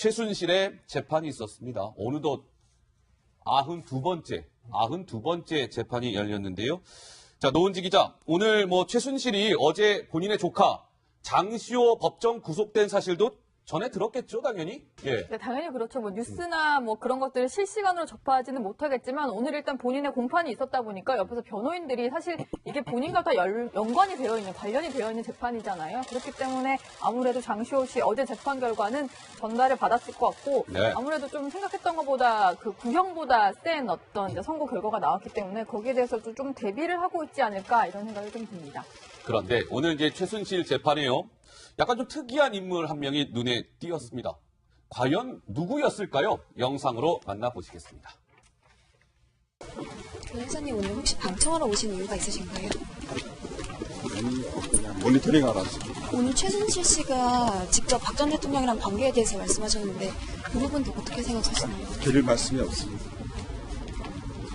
최순실의 재판이 있었습니다. 어느덧 92번째, 92번째 재판이 열렸는데요. 자, 노은지 기자, 오늘 뭐 최순실이 어제 본인의 조카 장시호 법정 구속된 사실도 전에 들었겠죠, 당연히? 예. 네, 당연히 그렇죠. 뭐 뉴스나 뭐 그런 것들을 실시간으로 접하지는 못하겠지만 오늘 일단 본인의 공판이 있었다 보니까 옆에서 변호인들이 사실 이게 본인과 다 열- 연관이 되어 있는 관련이 되어 있는 재판이잖아요. 그렇기 때문에 아무래도 장시호 씨 어제 재판 결과는 전달을 받았을 것 같고 네. 아무래도 좀 생각했던 것보다 그 구형보다 센 어떤 이제 선고 결과가 나왔기 때문에 거기에 대해서도 좀 대비를 하고 있지 않을까 이런 생각이 좀 듭니다. 그런데 오늘 이제 최순실 재판에요. 약간 좀 특이한 인물 한 명이 눈에 띄었습니다. 과연 누구였을까요? 영상으로 만나보시겠습니다. 변호사님 오늘 혹시 방청하러 오신 이유가 있으신가요? 그냥 모니터링 하러 왔습니다. 오늘 최순실 씨가 직접 박 전 대통령이랑 관계에 대해서 말씀하셨는데 그 부분도 어떻게 생각하시나요? 드릴 말씀이 없습니다.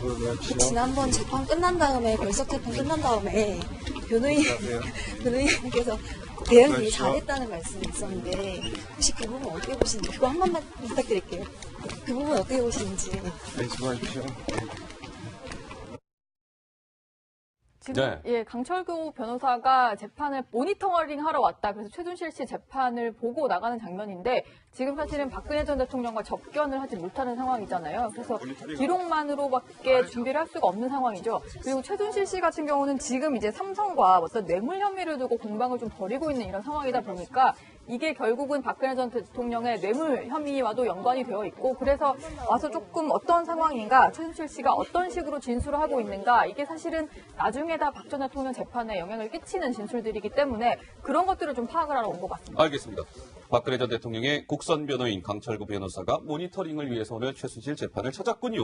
그 지난번 재판 끝난 다음에 결석 재판 끝난 다음에 변호인 변호인께서 대응 되게 그렇죠. 잘했다는 말씀이 있었는데 혹시 그 부분 어떻게 보시는지 그거 한 번만 부탁드릴게요. 그 부분 어떻게 보시는지. 네, 수고하십시오. 지금 네. 예 강철구 변호사가 재판을 모니터링 하러 왔다. 그래서 최순실 씨 재판을 보고 나가는 장면인데 지금 사실은 박근혜 전 대통령과 접견을 하지 못하는 상황이잖아요. 그래서 기록만으로밖에 준비를 할 수가 없는 상황이죠. 그리고 최순실 씨 같은 경우는 지금 이제 삼성과 어떤 뇌물 혐의를 두고 공방을 좀 벌이고 있는 이런 상황이다 보니까 이게 결국은 박근혜 전 대통령의 뇌물 혐의와도 연관이 되어 있고 그래서 와서 조금 어떤 상황인가 최순실 씨가 어떤 식으로 진술을 하고 있는가 이게 사실은 나중에 다 박 전 대통령 재판에 영향을 끼치는 진술들이기 때문에 그런 것들을 좀 파악을 하러 온 것 같습니다. 알겠습니다. 박근혜 전 대통령의 국선 변호인 강철구 변호사가 모니터링을 위해서 오늘 최순실 재판을 찾았군요.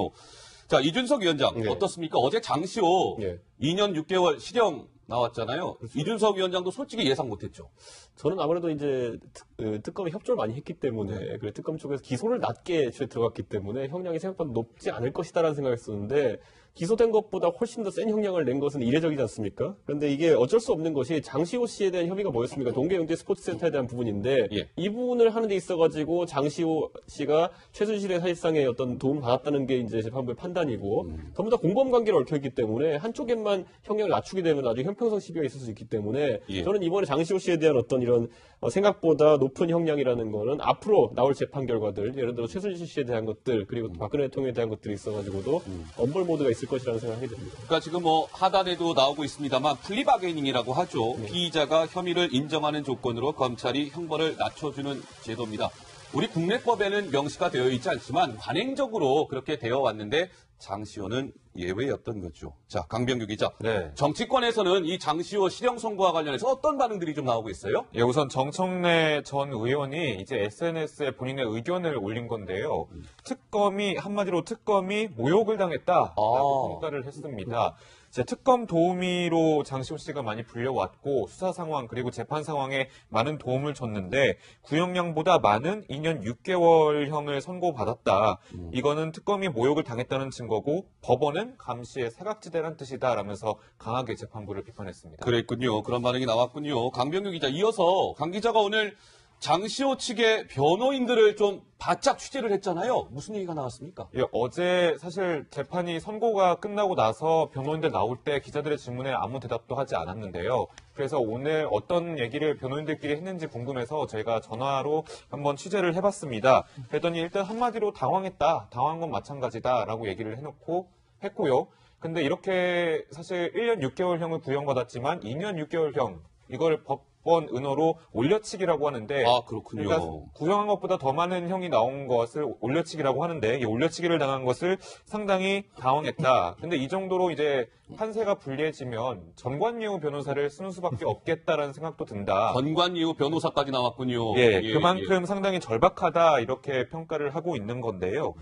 자, 이준석 위원장 네. 어떻습니까? 어제 장시호 예. 2년 6개월 실형 나왔잖아요. 이준석 위원장도 솔직히 예상 못했죠. 저는 아무래도 이제 특, 어, 특검이 협조를 많이 했기 때문에 그래 특검 쪽에서 기소를 낮게 들어갔기 때문에 형량이 생각보다 높지 않을 것이다라는 생각했었는데 기소된 것보다 훨씬 더 센 형량을 낸 것은 이례적이지 않습니까? 그런데 이게 어쩔 수 없는 것이 장시호 씨에 대한 혐의가 뭐였습니까? 동계영대 스포츠센터에 대한 부분인데 예. 이 부분을 하는 데 있어가지고 장시호 씨가 최순실의 사실상의 어떤 도움을 받았다는 게 이제 재판부의 판단이고 전부 다 공범 관계로 얽혀있기 때문에 한쪽에만 형량을 낮추게 되면 나중에 형평성 시비가 있을 수 있기 때문에 예. 저는 이번에 장시호 씨에 대한 어떤 이런 어, 생각보다 높은 형량이라는 거는 앞으로 나올 재판 결과들 예를 들어 최순실 씨에 대한 것들 그리고 박근혜 대통령에 대한 것들이 있어가지고도 엄벌 모드가 있을 것이라는 생각이 듭니다. 그러니까 지금 뭐 하단에도 나오고 있습니다만 플리바게닝이라고 하죠. 네. 피의자가 혐의를 인정하는 조건으로 검찰이 형벌을 낮춰주는 제도입니다. 우리 국내법에는 명시가 되어 있지 않지만 관행적으로 그렇게 되어 왔는데 장시호는 예외였던 거죠. 자, 강병규 기자. 네. 정치권에서는 이 장시호 실형 선고와 관련해서 어떤 반응들이 좀 나오고 있어요? 예, 우선 정청래 전 의원이 이제 SNS에 본인의 의견을 올린 건데요. 특검이 한마디로 특검이 모욕을 당했다라고 아. 평가를 했습니다. 특검 도우미로 장시호 씨가 많이 불려왔고 수사 상황 그리고 재판 상황에 많은 도움을 줬는데 구형량보다 많은 2년 6개월형을 선고받았다. 이거는 특검이 모욕을 당했다는 증거고 법원은 감시의 사각지대란 뜻이다라면서 강하게 재판부를 비판했습니다. 그랬군요. 그런 반응이 나왔군요. 강병규 기자. 이어서 강 기자가 오늘 장시호 측의 변호인들을 좀 바짝 취재를 했잖아요. 무슨 얘기가 나왔습니까? 예, 어제 사실 재판이 선고가 끝나고 나서 변호인들 나올 때 기자들의 질문에 아무 대답도 하지 않았는데요. 그래서 오늘 어떤 얘기를 변호인들끼리 했는지 궁금해서 저희가 전화로 한번 취재를 해봤습니다. 그랬더니 일단 한마디로 당황했다. 당황한 건 마찬가지다라고 얘기를 해놓고 했고요. 근데 이렇게 사실 1년 6개월형을 구형받았지만 2년 6개월형 이걸 법 원 은어로 올려치기라고 하는데 아, 그렇군요. 그러니까 구형한 것보다 더 많은 형이 나온 것을 올려치기라고 하는데 이 올려치기를 당한 것을 상당히 당황했다. 근데 이 정도로 이제 판세가 불리해지면 전관예우 변호사를 쓰는 수밖에 없겠다라는 생각도 든다. 건관이후 변호사까지 나왔군요. 예, 그만큼 상당히 절박하다 이렇게 평가를 하고 있는 건데요.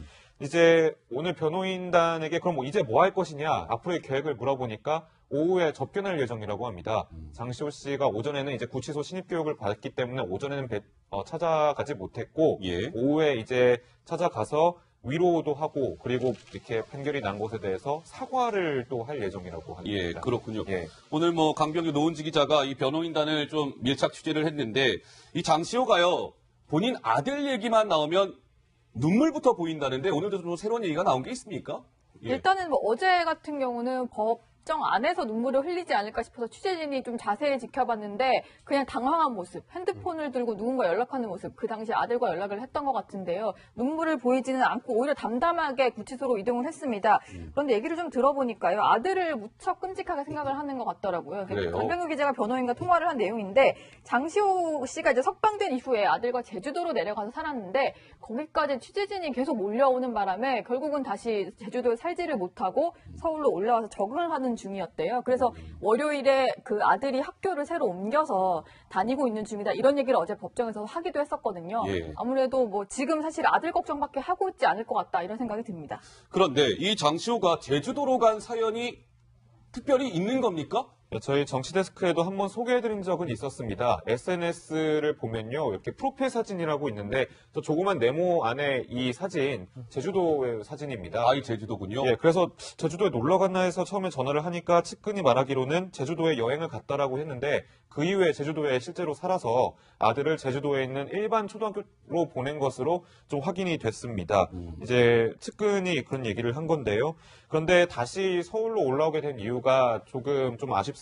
이제 오늘 변호인단에게 그럼 뭐 이제 뭐 할 것이냐 앞으로의 계획을 물어보니까 오후에 접견할 예정이라고 합니다. 장시호 씨가 오전에는 이제 구치소 신입 교육을 받았기 때문에 오전에는 배- 어, 찾아가지 못했고 예. 오후에 이제 찾아가서 위로도 하고 그리고 이렇게 판결이 난 것에 대해서 사과를 또 할 예정이라고 합니다. 예, 그렇군요. 예. 오늘 뭐 강병규 노은지 기자가 이 변호인단을 좀 밀착 취재를 했는데 이 장시호가요 본인 아들 얘기만 나오면 눈물부터 보인다는데 오늘도 좀 새로운 얘기가 나온 게 있습니까? 예. 일단은 뭐 어제 같은 경우는 법 정 안에서 눈물을 흘리지 않을까 싶어서 취재진이 좀 자세히 지켜봤는데 그냥 당황한 모습, 핸드폰을 들고 누군가 연락하는 모습, 그 당시 아들과 연락을 했던 것 같은데요. 눈물을 보이지는 않고 오히려 담담하게 구치소로 이동을 했습니다. 그런데 얘기를 좀 들어보니까요. 아들을 무척 끔찍하게 생각을 하는 것 같더라고요. 강병규 기자가 변호인과 통화를 한 내용인데 장시호 씨가 이제 석방된 이후에 아들과 제주도로 내려가서 살았는데 거기까지 취재진이 계속 몰려오는 바람에 결국은 다시 제주도에 살지를 못하고 서울로 올라와서 적응을 하는 중이었대요. 그래서 월요일에 그 아들이 학교를 새로 옮겨서 다니고 있는 중이다. 이런 얘기를 어제 법정에서 하기도 했었거든요. 예. 아무래도 뭐 지금 사실 아들 걱정밖에 하고 있지 않을 것 같다. 이런 생각이 듭니다. 그런데 이 장시호가 제주도로 간 사연이 특별히 있는 겁니까? 네, 저희 정치데스크에도 한번 소개해드린 적은 있었습니다. SNS를 보면요. 이렇게 프로필 사진이라고 있는데, 저 조그만 네모 안에 이 사진, 제주도의 사진입니다. 아이 제주도군요. 예, 그래서 제주도에 놀러 갔나 해서 처음에 전화를 하니까 측근이 말하기로는 제주도에 여행을 갔다라고 했는데 그 이후에 제주도에 실제로 살아서 아들을 제주도에 있는 일반 초등학교로 보낸 것으로 좀 확인이 됐습니다. 이제 측근이 그런 얘기를 한 건데요. 그런데 다시 서울로 올라오게 된 이유가 조금 좀 아쉽습니다.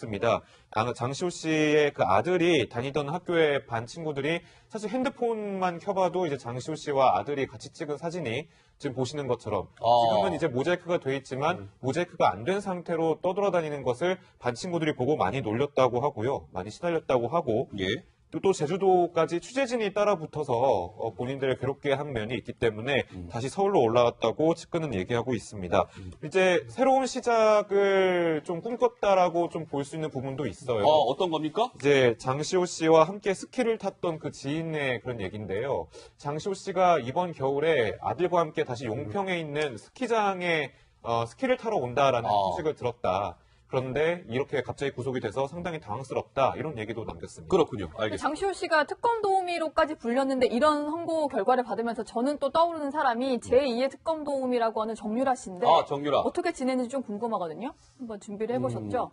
아, 장시호 씨의 그 아들이 다니던 학교의 반 친구들이 사실 핸드폰만 켜봐도 이제 장시호 씨와 아들이 같이 찍은 사진이 지금 보시는 것처럼 아. 지금은 이제 모자이크가 돼 있지만 모자이크가 안 된 상태로 떠돌아다니는 것을 반 친구들이 보고 많이 놀렸다고 하고요. 많이 시달렸다고 하고 예. 또, 또 제주도까지 취재진이 따라붙어서 어, 본인들을 괴롭게 한 면이 있기 때문에 다시 서울로 올라왔다고 측근은 얘기하고 있습니다. 이제 새로운 시작을 좀 꿈꿨다라고 좀 볼 수 있는 부분도 있어요. 어, 어떤 겁니까? 이제 장시호 씨와 함께 스키를 탔던 그 지인의 그런 얘기인데요. 장시호 씨가 이번 겨울에 아들과 함께 다시 용평에 있는 스키장에 어, 스키를 타러 온다라는 아. 소식을 들었다. 그런데 이렇게 갑자기 구속이 돼서 상당히 당황스럽다. 이런 얘기도 남겼습니다. 그렇군요. 알겠습니다. 장시호 씨가 특검 도우미로까지 불렸는데 이런 선고 결과를 받으면서 저는 또 떠오르는 사람이 제2의 특검 도우미라고 하는 정유라 씨인데 아, 정유라. 어떻게 지내는지 좀 궁금하거든요. 한번 준비를 해보셨죠?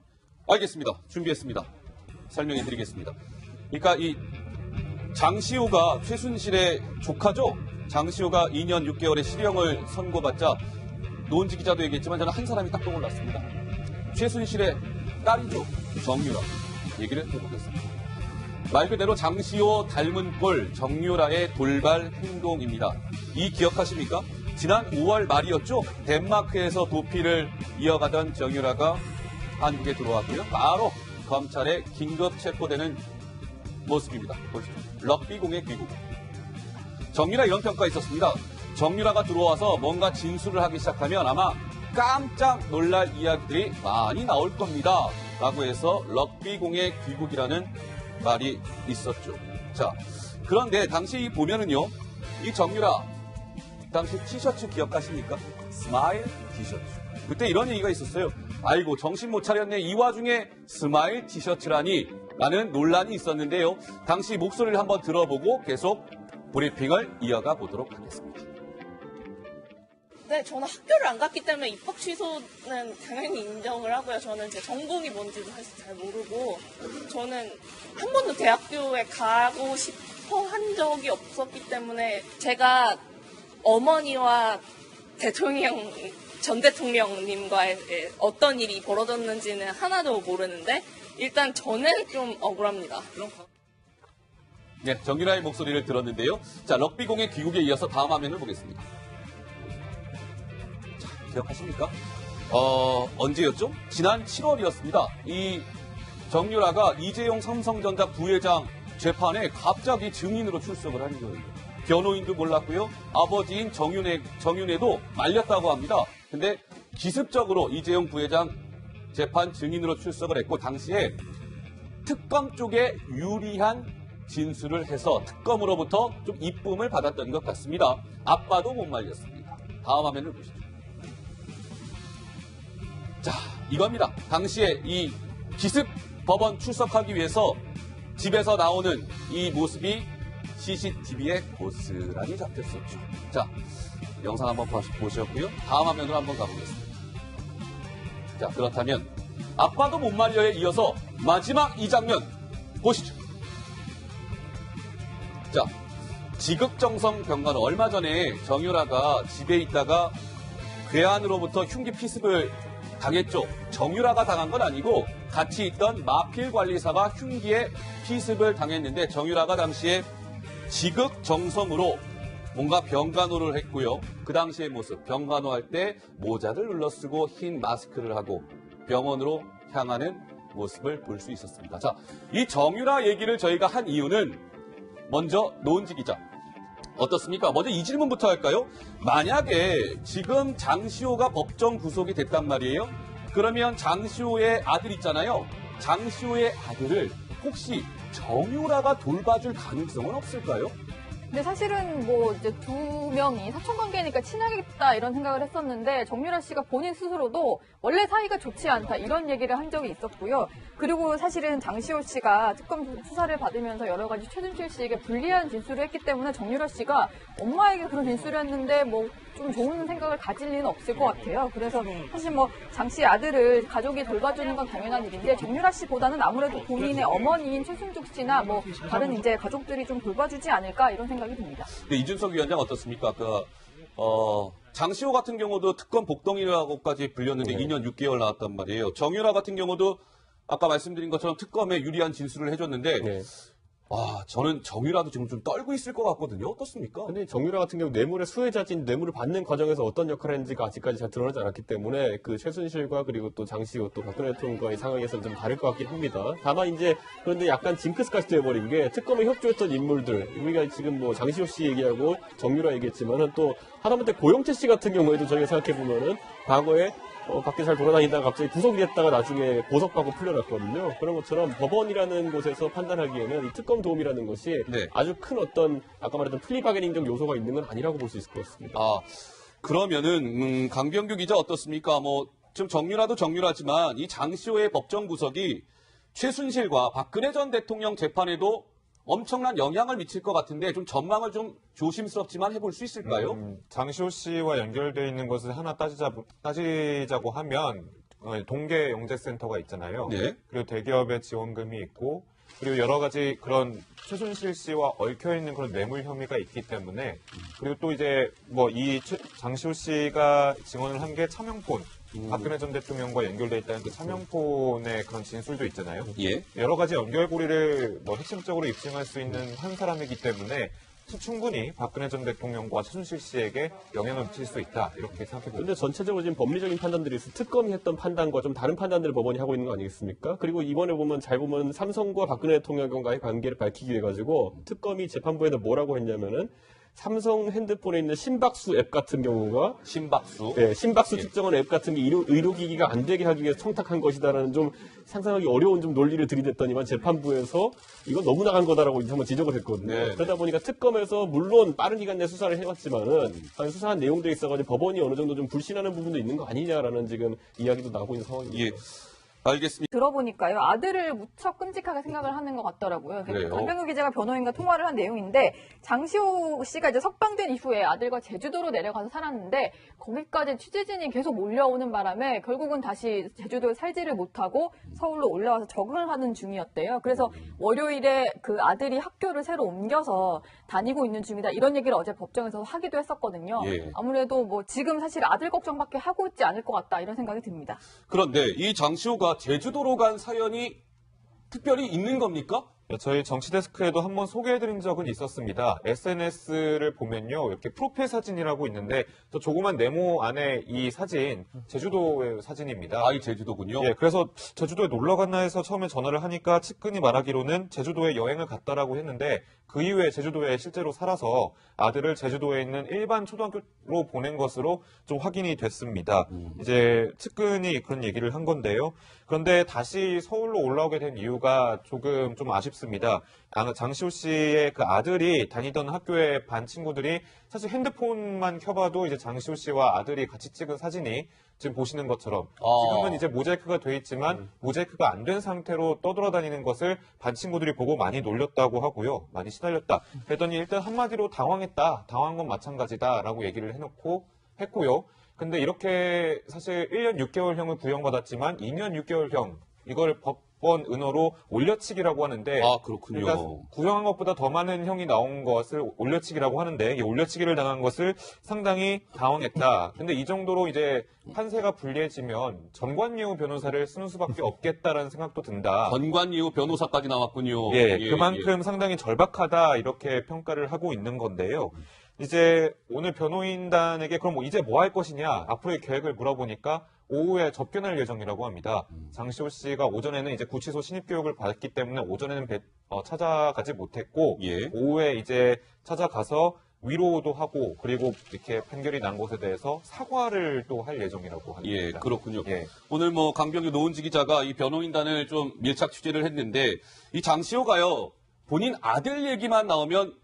알겠습니다. 준비했습니다. 설명해 드리겠습니다. 그러니까 이 장시호가 최순실의 조카죠? 장시호가 2년 6개월의 실형을 선고받자 노은지 기자도 얘기했지만 저는 한 사람이 딱 떠올랐습니다. 최순실의 딸이죠. 정유라. 얘기를 해보겠습니다. 말 그대로 장시호 닮은 꼴 정유라의 돌발 행동입니다. 이 기억하십니까? 지난 5월 말이었죠. 덴마크에서 도피를 이어가던 정유라가 한국에 들어왔고요. 바로 검찰에 긴급 체포되는 모습입니다. 보시죠. 럭비공의 귀국. 정유라 이런 평가 있었습니다. 정유라가 들어와서 뭔가 진술을 하기 시작하면 아마 깜짝 놀랄 이야기들이 많이 나올 겁니다. 라고 해서 럭비공의 귀국이라는 말이 있었죠. 자, 그런데 당시 보면은요, 이 정유라, 당시 티셔츠 기억하십니까? 스마일 티셔츠. 그때 이런 얘기가 있었어요. 아이고, 정신 못 차렸네. 이 와중에 스마일 티셔츠라니. 라는 논란이 있었는데요. 당시 목소리를 한번 들어보고 계속 브리핑을 이어가 보도록 하겠습니다. 네, 저는 학교를 안 갔기 때문에 입학 취소는 당연히 인정을 하고요. 저는 제 전공이 뭔지도 사실 잘 모르고, 저는 한 번도 대학교에 가고 싶어 한 적이 없었기 때문에, 제가 어머니와 대통령, 전 대통령님과의 어떤 일이 벌어졌는지는 하나도 모르는데, 일단 저는 좀 억울합니다. 네, 정유라의 목소리를 들었는데요. 자, 럭비공의 귀국에 이어서 다음 화면을 보겠습니다. 자, 기억하십니까? 어, 언제였죠? 지난 7월이었습니다. 이 정유라가 이재용 삼성전자 부회장 재판에 갑자기 증인으로 출석을 하는 거예요. 변호인도 몰랐고요. 아버지인 정윤회, 정윤회도 말렸다고 합니다. 근데 기습적으로 이재용 부회장 재판 증인으로 출석을 했고, 당시에 특검 쪽에 유리한 진술을 해서 특검으로부터 좀 이쁨을 받았던 것 같습니다. 아빠도 못 말렸습니다. 다음 화면을 보시죠. 자, 이겁니다. 당시에 이 기습 법원 출석하기 위해서 집에서 나오는 이 모습이 CCTV에 고스란히 잡혔었죠. 자, 영상 한번 봐- 보셨고요. 다음 화면으로 한번 가보겠습니다. 자, 그렇다면 아빠도 못 말려에 이어서 마지막 이 장면 보시죠. 자, 지극정성 병간호 얼마 전에 정유라가 집에 있다가 괴한으로부터 흉기 피습을 당했죠. 정유라가 당한 건 아니고 같이 있던 마필 관리사가 흉기에 피습을 당했는데 정유라가 당시에 지극정성으로 뭔가 병간호를 했고요. 그 당시의 모습, 병간호 할 때 모자를 눌러쓰고 흰 마스크를 하고 병원으로 향하는 모습을 볼 수 있었습니다. 자, 이 정유라 얘기를 저희가 한 이유는 먼저 노은지 기자. 어떻습니까? 먼저 이 질문부터 할까요? 만약에 지금 장시호가 법정 구속이 됐단 말이에요? 그러면 장시호의 아들 있잖아요. 장시호의 아들을 혹시 정유라가 돌봐줄 가능성은 없을까요? 근데 사실은 뭐 이제 두 명이 사촌 관계니까 친하겠다 이런 생각을 했었는데 정유라 씨가 본인 스스로도 원래 사이가 좋지 않다 이런 얘기를 한 적이 있었고요. 그리고 사실은 장시호 씨가 특검 수사를 받으면서 여러 가지 최준실 씨에게 불리한 진술을 했기 때문에 정유라 씨가 엄마에게 그런 진술을 했는데 뭐 좀 좋은 생각을 가질 리는 없을 것 같아요. 그래서 사실 뭐 장 씨의 아들을 가족이 돌봐주는 건 당연한 일인데 정유라 씨보다는 아무래도 본인의 어머니인 최순숙 씨나 뭐 다른 이제 가족들이 좀 돌봐주지 않을까 이런 생각이 듭니다. 네, 이준석 위원장 어떻습니까? 그, 어, 장시호 같은 경우도 특검 복덩이라고까지 불렸는데 2년 6개월 나왔단 말이에요. 정유라 같은 경우도 아까 말씀드린 것처럼 특검에 유리한 진술을 해줬는데, 네. 와, 저는 정유라도 지금 좀 떨고 있을 것 같거든요. 어떻습니까? 근데 정유라 같은 경우 뇌물의 수혜자진 뇌물을 받는 과정에서 어떤 역할을 했는지가 아직까지 잘 드러나지 않았기 때문에 그 최순실과 그리고 또 장시호 또 박근혜 대통령과의 상황에서는 좀 다를 것 같긴 합니다. 다만 이제 그런데 약간 징크스까지 돼버린 게 특검에 협조했던 인물들 우리가 지금 뭐 장시호 씨 얘기하고 정유라 얘기했지만은 또 하다못해 고영채 씨 같은 경우에도 저희가 생각해 보면은 과거에 어, 밖에 잘 돌아다니다가 갑자기 구속이 됐다가 나중에 보석받고 풀려났거든요. 그런 것처럼 법원이라는 곳에서 판단하기에는 이 특검 도움이라는 것이 네. 아주 큰 어떤 아까 말했던 플리바게닝적 요소가 있는 건 아니라고 볼 수 있을 것 같습니다. 아, 그러면은, 음, 강병규 기자 어떻습니까? 뭐, 지금 정유라도 정유라지만 이 장시호의 법정 구속이 최순실과 박근혜 전 대통령 재판에도 엄청난 영향을 미칠 것 같은데 좀 전망을 좀 조심스럽지만 해볼 수 있을까요? 음, 장시호 씨와 연결되어 있는 것을 하나 따지자, 따지자고 하면 어, 동계 영재센터가 있잖아요. 네. 그리고 대기업의 지원금이 있고 그리고 여러 가지 그런 최순실 씨와 얽혀 있는 그런 뇌물 혐의가 있기 때문에 그리고 또 이제 뭐 이 장시호 씨가 증언을 한 게 차명폰 박근혜 전 대통령과 연결돼 있다는 그 차명폰의 그런 진술도 있잖아요. 예. 여러 가지 연결고리를 뭐 핵심적으로 입증할 수 있는 한 사람이기 때문에 충분히 박근혜 전 대통령과 최순실 씨에게 영향을 미칠 수 있다 이렇게 생각해 봅니다. 근데 전체적으로 지금 법리적인 판단들이 있어 특검이 했던 판단과 좀 다른 판단들을 법원이 하고 있는 거 아니겠습니까? 그리고 이번에 보면 잘 보면 삼성과 박근혜 대통령과의 관계를 밝히기 위해 가지고 특검이 재판부에서 뭐라고 했냐면은 삼성 핸드폰에 있는 심박수 앱 같은 경우가 신박수. 네, 심박수 측정하는 앱 같은 게 의료, 의료기기가 안 되게 하기 위해서 청탁한 것이다라는 좀 상상하기 어려운 좀 논리를 들이댔더니만 재판부에서 이건 너무 나간 거다라고 이제 한번 지적을 했거든요. 네. 그러다 보니까 특검에서 물론 빠른 기간 내 수사를 해왔지만은 한 수사한 내용들이 있어가지고 법원이 어느 정도 좀 불신하는 부분도 있는 거 아니냐라는 지금 이야기도 나오고 있는 상황입니다. 예. 알겠습니다. 들어보니까요 아들을 무척 끔찍하게 생각을 하는 것 같더라고요. 그래요? 강병규 기자가 변호인과 통화를 한 내용인데 장시호 씨가 이제 석방된 이후에 아들과 제주도로 내려가서 살았는데 거기까지 취재진이 계속 몰려오는 바람에 결국은 다시 제주도에 살지를 못하고 서울로 올라와서 적응을 하는 중이었대요. 그래서 월요일에 그 아들이 학교를 새로 옮겨서 다니고 있는 중이다 이런 얘기를 어제 법정에서 하기도 했었거든요. 예. 아무래도 뭐 지금 사실 아들 걱정밖에 하고 있지 않을 것 같다 이런 생각이 듭니다. 그런데 이 장시호가 제주도로 간 사연이 특별히 있는 겁니까? 네, 저희 정치데스크에도 한번 소개해드린 적은 있었습니다. SNS를 보면요, 이렇게 프로필 사진이라고 있는데, 저 조그만 네모 안에 이 사진, 제주도의 사진입니다. 아이 제주도군요. 예, 그래서 제주도에 놀러 갔나 해서 처음에 전화를 하니까 측근이 말하기로는 제주도에 여행을 갔다라고 했는데 그 이후에 제주도에 실제로 살아서 아들을 제주도에 있는 일반 초등학교로 보낸 것으로 좀 확인이 됐습니다. 이제 측근이 그런 얘기를 한 건데요. 그런데 다시 서울로 올라오게 된 이유가 조금 좀 아쉽습니다. 아, 장시호 씨의 그 아들이 다니던 학교의 반 친구들이 사실 핸드폰만 켜봐도 이제 장시호 씨와 아들이 같이 찍은 사진이 지금 보시는 것처럼 아. 지금은 이제 모자이크가 돼 있지만 모자이크가 안 된 상태로 떠돌아다니는 것을 반 친구들이 보고 많이 놀렸다고 하고요. 많이 시달렸다. 그랬더니 일단 한마디로 당황했다. 당황한 건 마찬가지다라고 얘기를 해놓고 했고요. 근데 이렇게 사실 1년 6개월형을 구형받았지만 2년 6개월형 이걸 법, 번 은어로 올려치기라고 하는데 아, 그렇군요. 그러니까 구형한 것보다 더 많은 형이 나온 것을 올려치기라고 하는데 이 올려치기를 당한 것을 상당히 당황했다. 근데 이 정도로 이제 판세가 불리해지면 전관예우 변호사를 쓰는 수밖에 없겠다라는 생각도 든다. 전관예우 변호사까지 나왔군요. 예, 그만큼 상당히 절박하다 이렇게 평가를 하고 있는 건데요. 이제 오늘 변호인단에게 그럼 뭐 이제 뭐 할 것이냐 앞으로의 계획을 물어보니까 오후에 접견할 예정이라고 합니다. 장시호 씨가 오전에는 이제 구치소 신입 교육을 받았기 때문에 오전에는 배- 어, 찾아가지 못했고 예. 오후에 이제 찾아가서 위로도 하고 그리고 이렇게 판결이 난 것에 대해서 사과를 또 할 예정이라고 합니다. 예, 그렇군요. 예. 오늘 뭐 강병규 노은지 기자가 이 변호인단을 좀 밀착 취재를 했는데 이 장시호가요 본인 아들 얘기만 나오면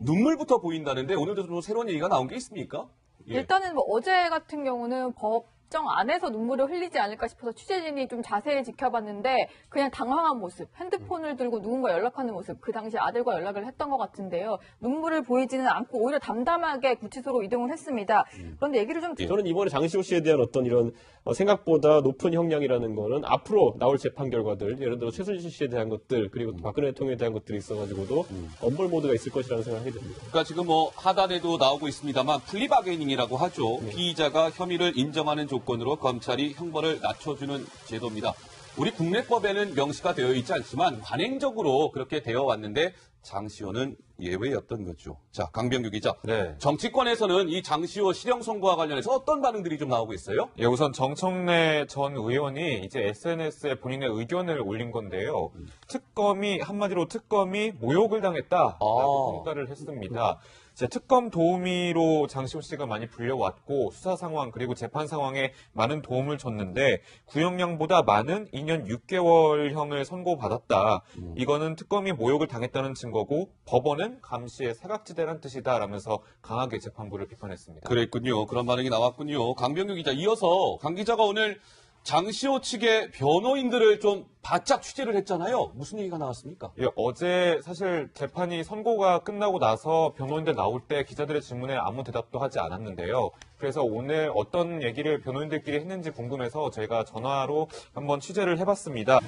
눈물부터 보인다는데 오늘도 좀 새로운 얘기가 나온 게 있습니까? 예. 일단은 뭐 어제 같은 경우는 법 정 안에서 눈물을 흘리지 않을까 싶어서 취재진이 좀 자세히 지켜봤는데 그냥 당황한 모습, 핸드폰을 들고 누군가 연락하는 모습, 그 당시 아들과 연락을 했던 것 같은데요. 눈물을 보이지는 않고 오히려 담담하게 구치소로 이동을 했습니다. 그런데 얘기를 좀 저는 이번에 장시호 씨에 대한 어떤 이런 어, 생각보다 높은 형량이라는 거는 앞으로 나올 재판 결과들, 예를 들어 최순실 씨에 대한 것들, 그리고 또 박근혜 대통령에 대한 것들이 있어가지고도 엄벌 모드가 있을 것이라는 생각이 듭니다. 그러니까 지금 뭐 하단에도 나오고 있습니다만 플리바게닝이라고 하죠. 네. 피의자가 혐의를 인정하는 조건 으로 검찰이 형벌을 낮춰주는 제도입니다. 우리 국내법에는 명시가 되어 있지 않지만 관행적으로 그렇게 되어 왔는데 장시호는 예외였던 거죠. 자, 강병규 기자. 네. 정치권에서는 이 장시호 실형 선고와 관련해서 어떤 반응들이 좀 나오고 있어요? 예, 우선 정청래 전 의원이 이제 SNS에 본인의 의견을 올린 건데요. 특검이 한마디로 특검이 모욕을 당했다라고 아. 평가를 했습니다. 이제 특검 도우미로 장시호 씨가 많이 불려왔고 수사 상황 그리고 재판 상황에 많은 도움을 줬는데 구형량보다 많은 2년 6개월형을 선고받았다. 이거는 특검이 모욕을 당했다는 증거고 법원은 감시의 사각지대란 뜻이다라면서 강하게 재판부를 비판했습니다. 그랬군요. 그런 반응이 나왔군요. 강병규 기자. 이어서 강 기자가 오늘 장시호 측의 변호인들을 좀 바짝 취재를 했잖아요. 무슨 얘기가 나왔습니까? 예, 어제 사실 재판이 선고가 끝나고 나서 변호인들 나올 때 기자들의 질문에 아무 대답도 하지 않았는데요. 그래서 오늘 어떤 얘기를 변호인들끼리 했는지 궁금해서 저희가 전화로 한번 취재를 해봤습니다.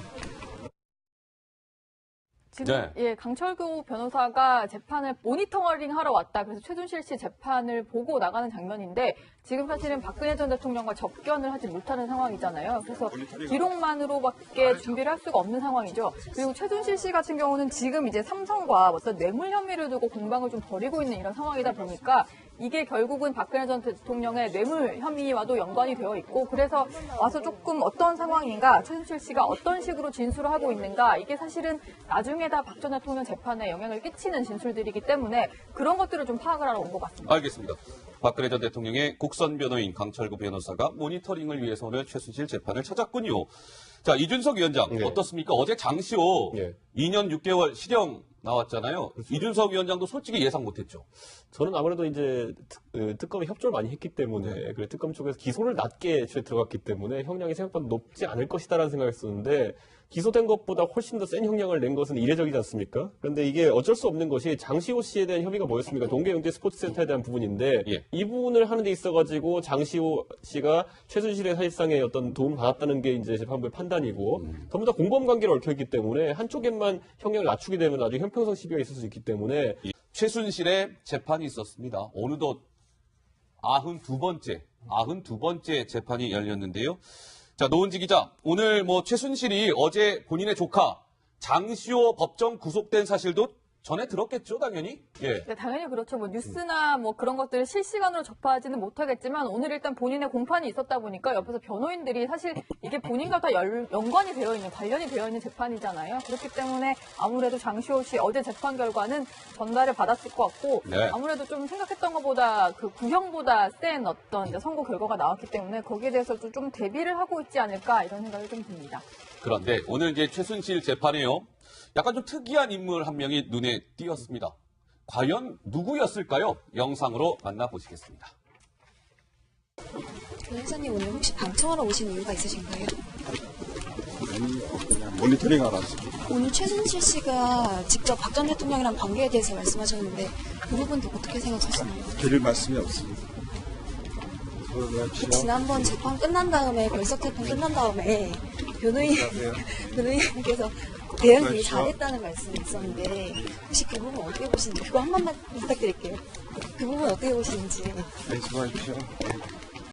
지금 네. 예 강철구 변호사가 재판을 모니터링 하러 왔다. 그래서 최순실 씨 재판을 보고 나가는 장면인데 지금 사실은 박근혜 전 대통령과 접견을 하지 못하는 상황이잖아요. 그래서 기록만으로밖에 준비를 할 수가 없는 상황이죠. 그리고 최순실 씨 같은 경우는 지금 이제 삼성과 어떤 뇌물 혐의를 두고 공방을 좀 벌이고 있는 이런 상황이다 보니까 이게 결국은 박근혜 전 대통령의 뇌물 혐의와도 연관이 되어 있고 그래서 와서 조금 어떤 상황인가 최순실 씨가 어떤 식으로 진술을 하고 있는가 이게 사실은 나중에 다 박 전 대통령 재판에 영향을 끼치는 진술들이기 때문에 그런 것들을 좀 파악을 하러 온 것 같습니다. 알겠습니다. 박근혜 전 대통령의 국선 변호인 강철구 변호사가 모니터링을 위해서 오늘 최순실 재판을 찾았군요. 자, 이준석 위원장 네. 어떻습니까? 어제 장시호 예. 2년 6개월 실형 나왔잖아요. 이준석 위원장도 솔직히 예상 못했죠. 저는 아무래도 이제 특, 그 특검이 협조를 많이 했기 때문에 그래 특검 쪽에서 기소를 낮게 들어갔기 때문에 형량이 생각보다 높지 않을 것이다라는 생각을 했었는데 기소된 것보다 훨씬 더 센 형량을 낸 것은 이례적이지 않습니까? 그런데 이게 어쩔 수 없는 것이 장시호 씨에 대한 혐의가 뭐였습니까? 동계영재 스포츠센터에 대한 부분인데 예. 이 부분을 하는 데 있어가지고 장시호 씨가 최순실의 사실상의 어떤 도움을 받았다는 게 이제 재판부의 판단이고 음. 전부 다 공범 관계를 얽혀있기 때문에 한쪽에만 형량을 낮추게 되면 나중에 형평성 시비가 있을 수 있기 때문에 최순실의 재판이 있었습니다. 어느덧 92번째, 92번째 재판이 열렸는데요. 자, 노은지 기자, 오늘 뭐 최순실이 어제 본인의 조카 장시호 법정 구속된 사실도 전에 들었겠죠, 당연히? 예. 네, 당연히 그렇죠. 뭐 뉴스나 뭐 그런 것들을 실시간으로 접하지는 못하겠지만 오늘 일단 본인의 공판이 있었다 보니까 옆에서 변호인들이 사실 이게 본인과 다 열- 연관이 되어 있는 관련이 되어 있는 재판이잖아요. 그렇기 때문에 아무래도 장시호 씨 어제 재판 결과는 전달을 받았을 것 같고 네. 아무래도 좀 생각했던 것보다 그 구형보다 센 어떤 이제 선고 결과가 나왔기 때문에 거기에 대해서도 좀 대비를 하고 있지 않을까 이런 생각이 좀 듭니다. 그런데 오늘 이제 최순실 재판에요. 약간 좀 특이한 인물 한 명이 눈에 띄었습니다. 과연 누구였을까요? 영상으로 만나보시겠습니다. 변호사님 오늘 혹시 방청하러 오신 이유가 있으신가요? 그냥 모니터링 하러 왔습니다. 오늘 최순실 씨가 직접 박 전 대통령이랑 관계에 대해서 말씀하셨는데 그 부분도 어떻게 생각하시나요? 드릴 말씀이 없습니다. 그 지난번 재판 끝난 다음에 결석 재판 끝난 다음에 변호인, 변호인께서 대응 되게 잘했다는 말씀이 있었는데, 혹시 그 부분 어떻게 보시는지, 그거 한 번만 부탁드릴게요. 그 부분 어떻게 보시는지. 네, 수고하십시오.